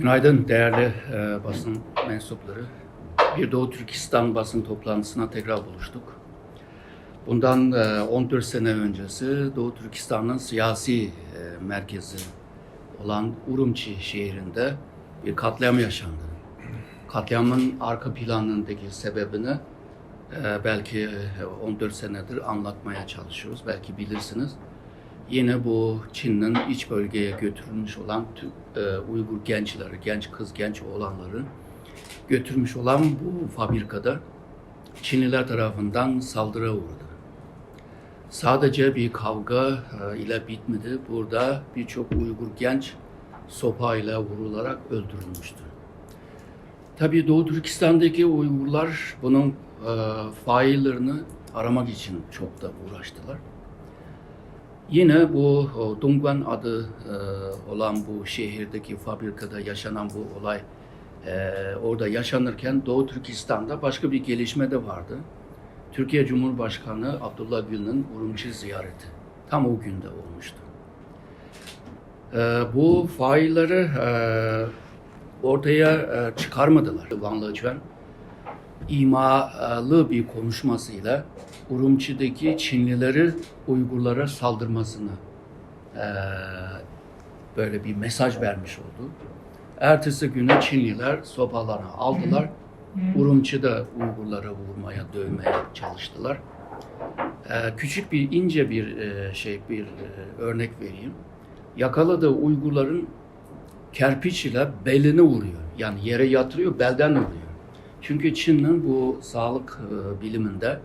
Günaydın değerli e, basın mensupları. Bir Doğu Türkistan basın toplantısına tekrar buluştuk. Bundan e, 14 sene öncesi Doğu Türkistan'ın siyasi e, merkezi olan Urumçi şehrinde bir katliam yaşandı. Katliamın arka planındaki sebebini e, belki e, 14 senedir anlatmaya çalışıyoruz. Belki bilirsiniz. Yine bu Çin'in iç bölgeye götürülmüş olan tü- e, Uygur gençleri, genç kız, genç oğlanları götürmüş olan bu fabrikada Çinliler tarafından saldırıya uğradı. Sadece bir kavga e, ile bitmedi. Burada birçok Uygur genç sopayla vurularak öldürülmüştü. Tabii Doğu Türkistan'daki Uygurlar bunun e, faillerini aramak için çok da uğraştılar. Yine bu o, Dongguan adı e, olan bu şehirdeki fabrikada yaşanan bu olay e, orada yaşanırken Doğu Türkistan'da başka bir gelişme de vardı. Türkiye Cumhurbaşkanı Abdullah Gül'ün Urumçi ziyareti tam o günde olmuştu. E, bu failleri e, ortaya e, çıkarmadılar. Van Lechuen imalı bir konuşmasıyla Urumçi'deki Çinlileri Uygurlara saldırmasını eee, böyle bir mesaj vermiş oldu. Ertesi günü Çinliler sopalarını aldılar. Urumçi'de Uygurlara vurmaya, dövmeye çalıştılar. Eee, küçük bir ince bir eee, şey bir eee, örnek vereyim. Yakaladığı Uygurların kerpiç ile belini vuruyor. Yani yere yatırıyor, belden vuruyor. Çünkü Çin'in bu sağlık e, biliminde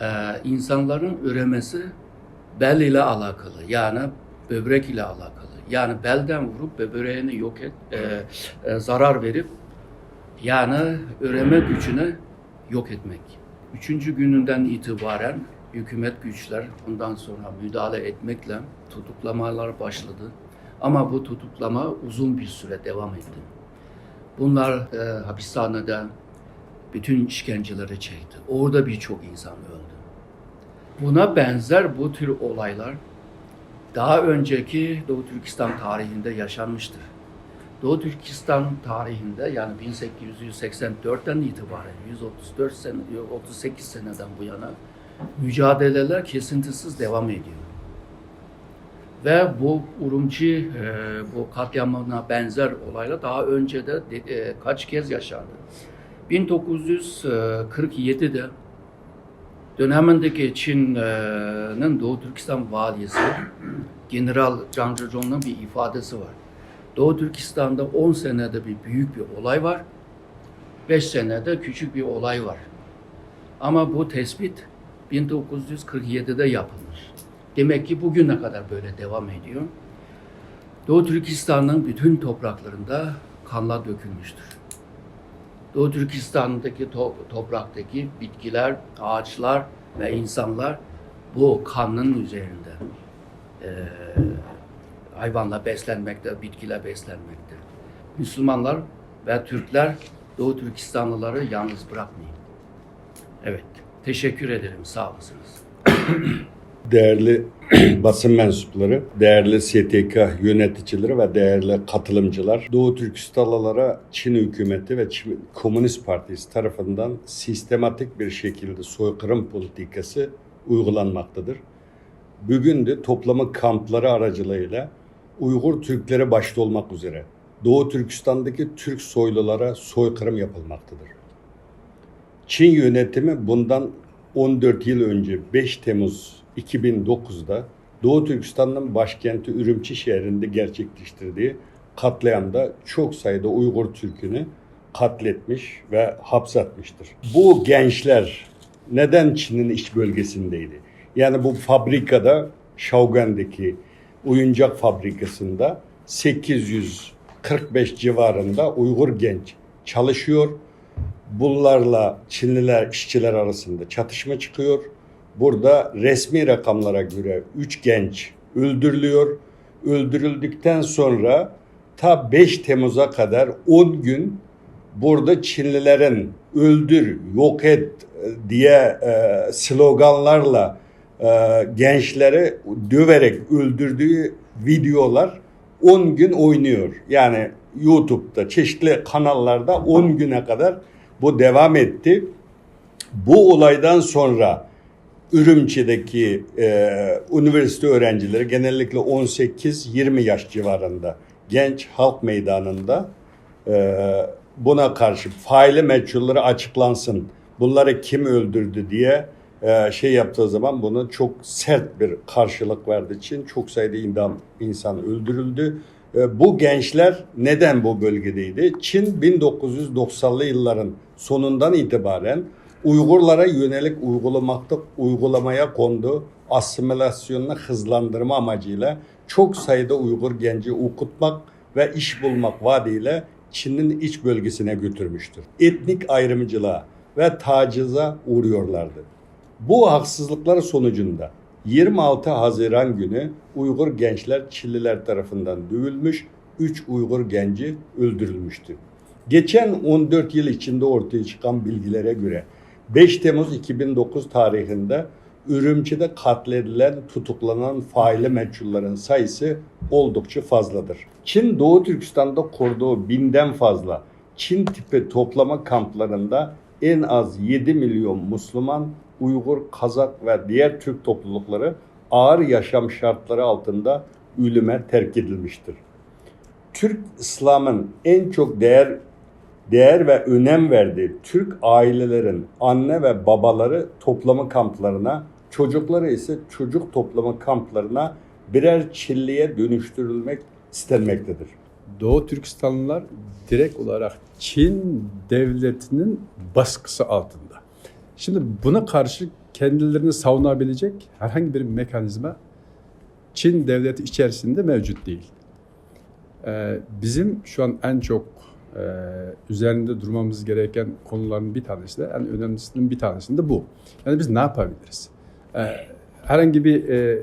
e, insanların üremesi bel ile alakalı. Yani böbrek ile alakalı. Yani belden vurup böbreğini yok et, e, zarar verip yani üreme gücünü yok etmek. Üçüncü gününden itibaren hükümet güçler ondan sonra müdahale etmekle tutuklamalar başladı. Ama bu tutuklama uzun bir süre devam etti. Bunlar e, hapishanede bütün işkenceleri çekti. Orada birçok insan öldü. Buna benzer bu tür olaylar daha önceki Doğu Türkistan tarihinde yaşanmıştır. Doğu Türkistan tarihinde yani 1884'ten itibaren 134 sene, 38 seneden bu yana mücadeleler kesintisiz devam ediyor. Ve bu Urumçi e, bu katliamına benzer olaylar daha önce de, de- e, kaç kez yaşandı. 1947'de dönemindeki Çin'in Doğu Türkistan valisi General Zhang Zhizhong'un bir ifadesi var. Doğu Türkistan'da 10 senede bir büyük bir olay var. 5 senede küçük bir olay var. Ama bu tespit 1947'de yapılmış. Demek ki bugüne kadar böyle devam ediyor. Doğu Türkistan'ın bütün topraklarında kanlar dökülmüştür. Doğu Türkistan'daki to- topraktaki bitkiler, ağaçlar ve insanlar bu kanın üzerinde eee hayvanla beslenmekte, bitkiyle beslenmekte. Müslümanlar ve Türkler Doğu Türkistanlıları yalnız bırakmayın. Evet, teşekkür ederim. Sağ olasınız. Değerli basın mensupları, değerli STK yöneticileri ve değerli katılımcılar, Doğu Türkistanlılara Çin hükümeti ve Çin Komünist Partisi tarafından sistematik bir şekilde soykırım politikası uygulanmaktadır. Bugün de toplama kampları aracılığıyla Uygur Türkleri başta olmak üzere Doğu Türkistan'daki Türk soylulara soykırım yapılmaktadır. Çin yönetimi bundan 14 yıl önce 5 Temmuz 2009'da Doğu Türkistan'ın başkenti Ürümçi şehrinde gerçekleştirdiği katliamda çok sayıda Uygur Türk'ünü katletmiş ve hapsatmıştır. Bu gençler neden Çin'in iç bölgesindeydi? Yani bu fabrikada Şaugen'deki oyuncak fabrikasında 845 civarında Uygur genç çalışıyor. Bunlarla Çinliler işçiler arasında çatışma çıkıyor. Burada resmi rakamlara göre 3 genç öldürülüyor. Öldürüldükten sonra ta 5 Temmuz'a kadar 10 gün burada Çinlilerin öldür, yok et diye e, sloganlarla e, gençleri döverek öldürdüğü videolar 10 gün oynuyor. Yani YouTube'da çeşitli kanallarda 10 güne kadar bu devam etti. Bu olaydan sonra Ürümçi'deki e, üniversite öğrencileri genellikle 18-20 yaş civarında genç halk meydanında e, buna karşı faili meçhulleri açıklansın, bunları kim öldürdü diye e, şey yaptığı zaman bunu çok sert bir karşılık verdiği için çok sayıda indam, insan öldürüldü. E, bu gençler neden bu bölgedeydi? Çin 1990'lı yılların sonundan itibaren Uygurlara yönelik uygulamakta uygulamaya kondu asimilasyonunu hızlandırma amacıyla çok sayıda Uygur genci okutmak ve iş bulmak vaadiyle Çin'in iç bölgesine götürmüştür. Etnik ayrımcılığa ve tacize uğruyorlardı. Bu haksızlıklar sonucunda 26 Haziran günü Uygur gençler Çinliler tarafından dövülmüş, 3 Uygur genci öldürülmüştü. Geçen 14 yıl içinde ortaya çıkan bilgilere göre 5 Temmuz 2009 tarihinde Ürümçi'de katledilen, tutuklanan faili meçhulların sayısı oldukça fazladır. Çin Doğu Türkistan'da kurduğu binden fazla Çin tipi toplama kamplarında en az 7 milyon Müslüman, Uygur, Kazak ve diğer Türk toplulukları ağır yaşam şartları altında ölüme terk edilmiştir. Türk İslam'ın en çok değer değer ve önem verdiği Türk ailelerin anne ve babaları toplama kamplarına, çocukları ise çocuk toplama kamplarına birer çilliye dönüştürülmek istenmektedir. Doğu Türkistanlılar direkt olarak Çin devletinin baskısı altında. Şimdi buna karşı kendilerini savunabilecek herhangi bir mekanizma Çin devleti içerisinde mevcut değil. Ee, bizim şu an en çok e, üzerinde durmamız gereken konuların bir tanesi de en önemlisinin bir tanesi de bu. Yani biz ne yapabiliriz? Ee, herhangi bir e,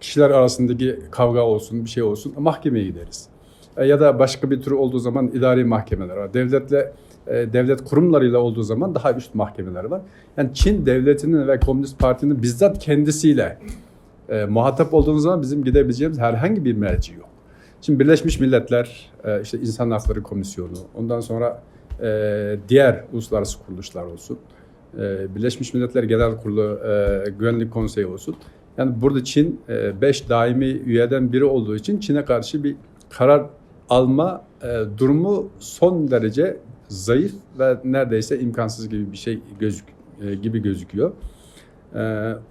kişiler arasındaki kavga olsun, bir şey olsun mahkemeye gideriz. E, ya da başka bir tür olduğu zaman idari mahkemeler var. Devletle e, devlet kurumlarıyla olduğu zaman daha üst mahkemeler var. Yani Çin devletinin ve Komünist Parti'nin bizzat kendisiyle e, muhatap olduğumuz zaman bizim gidebileceğimiz herhangi bir merci yok. Şimdi Birleşmiş Milletler, e, işte İnsan Hakları Komisyonu, ondan sonra e, diğer uluslararası kuruluşlar olsun, e, Birleşmiş Milletler Genel Kurulu, Güvenlik Konseyi olsun. Yani burada Çin 5 daimi üyeden biri olduğu için Çin'e karşı bir karar alma durumu son derece zayıf ve neredeyse imkansız gibi bir şey gözük gibi gözüküyor.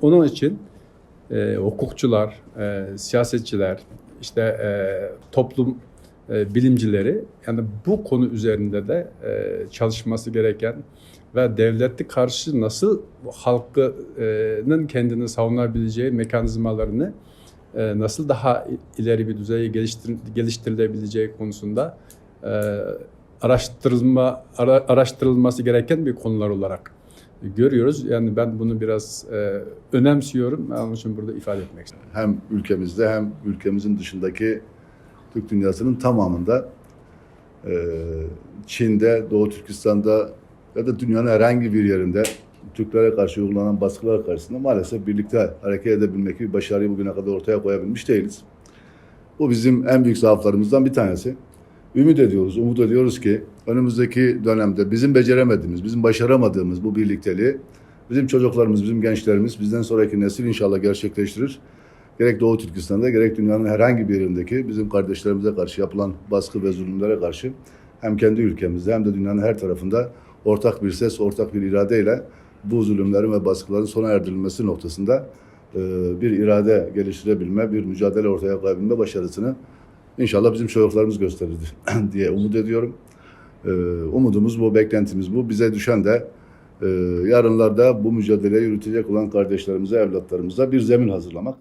Onun için hukukçular, siyasetçiler, işte e, toplum e, bilimcileri yani bu konu üzerinde de e, çalışması gereken ve devletli karşı nasıl halkının kendini savunabileceği mekanizmalarını e, nasıl daha ileri bir düzeye geliştir, geliştirilebileceği konusunda e, araştırılma ara, araştırılması gereken bir konular olarak görüyoruz. Yani ben bunu biraz e, önemsiyorum. Ben onun için burada ifade etmek istiyorum. hem ülkemizde hem ülkemizin dışındaki Türk dünyasının tamamında e, Çin'de, Doğu Türkistan'da ya da dünyanın herhangi bir yerinde Türklere karşı uygulanan baskılar karşısında maalesef birlikte hareket edebilmek gibi başarıyı bugüne kadar ortaya koyabilmiş değiliz. Bu bizim en büyük zaaflarımızdan bir tanesi. Ümit ediyoruz, umut ediyoruz ki önümüzdeki dönemde bizim beceremediğimiz, bizim başaramadığımız bu birlikteliği bizim çocuklarımız, bizim gençlerimiz, bizden sonraki nesil inşallah gerçekleştirir. Gerek Doğu Türkistan'da gerek dünyanın herhangi bir yerindeki bizim kardeşlerimize karşı yapılan baskı ve zulümlere karşı hem kendi ülkemizde hem de dünyanın her tarafında ortak bir ses, ortak bir iradeyle bu zulümlerin ve baskıların sona erdirilmesi noktasında bir irade geliştirebilme, bir mücadele ortaya koyabilme başarısını inşallah bizim çocuklarımız gösterir diye umut ediyorum. E, Umudumuz bu, beklentimiz bu. Bize düşen de e, yarınlarda bu mücadeleyi yürütecek olan kardeşlerimize, evlatlarımıza bir zemin hazırlamak.